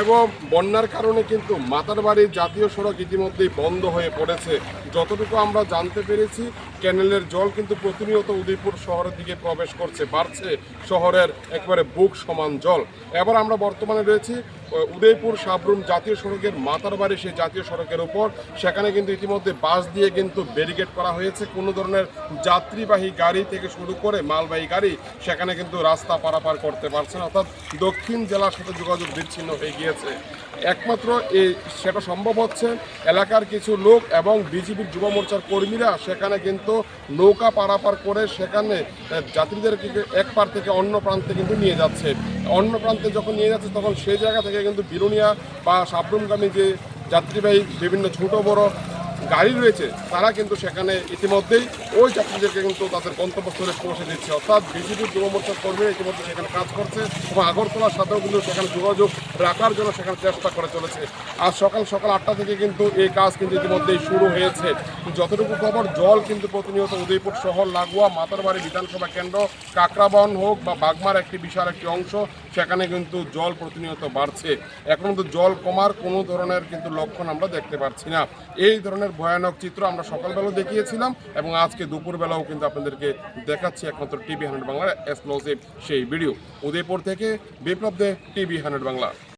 এবং বন্যার কারণে কিন্তু মাতারবাড়ির জাতীয় সড়ক ইতিমধ্যেই বন্ধ হয়ে পড়েছে। যতটুকু আমরা জানতে পেরেছি ক্যানেলের জল কিন্তু প্রতিনিয়ত উদয়পুর শহরের দিকে প্রবেশ করছে, বাড়ছে শহরের একবারে বুক সমান জল। এবার আমরা বর্তমানে রয়েছি উদয়পুর সাবরুম জাতীয় সড়কের মাতার বাড়ি, সেই জাতীয় সড়কের উপর। সেখানে কিন্তু ইতিমধ্যে বাস দিয়ে কিন্তু ব্যারিকেড করা হয়েছে। কোনো ধরনের যাত্রীবাহী গাড়ি থেকে শুরু করে মালবাহী গাড়ি সেখানে কিন্তু রাস্তা পারাপার করতে পারছে না। অর্থাৎ দক্ষিণ জেলার সাথে যোগাযোগ বিচ্ছিন্ন হয়ে গিয়েছে। একমাত্র এই সেটা সম্ভব হচ্ছে এলাকার কিছু লোক এবং বিজেপির যুব মোর্চার কর্মীরা সেখানে কিন্তু নৌকা পারাপার করে সেখানে যাত্রীদের এক পার থেকে অন্য প্রান্তে কিন্তু নিয়ে যাচ্ছে। অন্য প্রান্তে যখন নিয়ে যাচ্ছে তখন সেই জায়গা থেকে কিন্তু বিরুনিয়া বা সাবরুমগামী যে যাত্রীবাহী বিভিন্ন ছোট বড় গাড়ি রয়েছে, তারা কিন্তু সেখানে ইতিমধ্যেই ওই যাত্রীদেরকে কিন্তু তাদের গন্তব্যস্থলে পৌঁছে দিচ্ছে। অর্থাৎ বিজেপির যুব মোর্চার কর্মীরা ইতিমধ্যে সেখানে কাজ করছে এবং আগরতলার সাথেও কিন্তু সেখানে যোগাযোগ রাখার জন্য সেখানে চেষ্টা করে চলেছে। আজ সকাল সকাল আটটা থেকে কিন্তু এই কাজ কিন্তু ইতিমধ্যেই শুরু হয়েছে। যতটুকু খবর, জল কিন্তু প্রতিনিয়ত উদয়পুর শহর, লাগোয়া, মাতারবাড়ি বিধানসভা কেন্দ্র, কাকরাবন হোক বা বাগমার একটি বিশাল একটি অংশ সেখানে কিন্তু জল প্রতিনিয়ত বাড়ছে। এখন কিন্তু জল কমার কোনো ধরনের কিন্তু লক্ষণ আমরা দেখতে পাচ্ছি না। এই ধরনের ভয়ানক চিত্র আমরা সকালবেলাও দেখিয়েছিলাম এবং আজকে দুপুরবেলাও কিন্তু আপনাদেরকে দেখাচ্ছি একমাত্র টিভি হান্ড্রেড বাংলার এক্সক্লুসিভ সেই ভিডিও। উদয়পুর থেকে বিপ্লব দে, টিভি হান্ড্রেড বাংলা।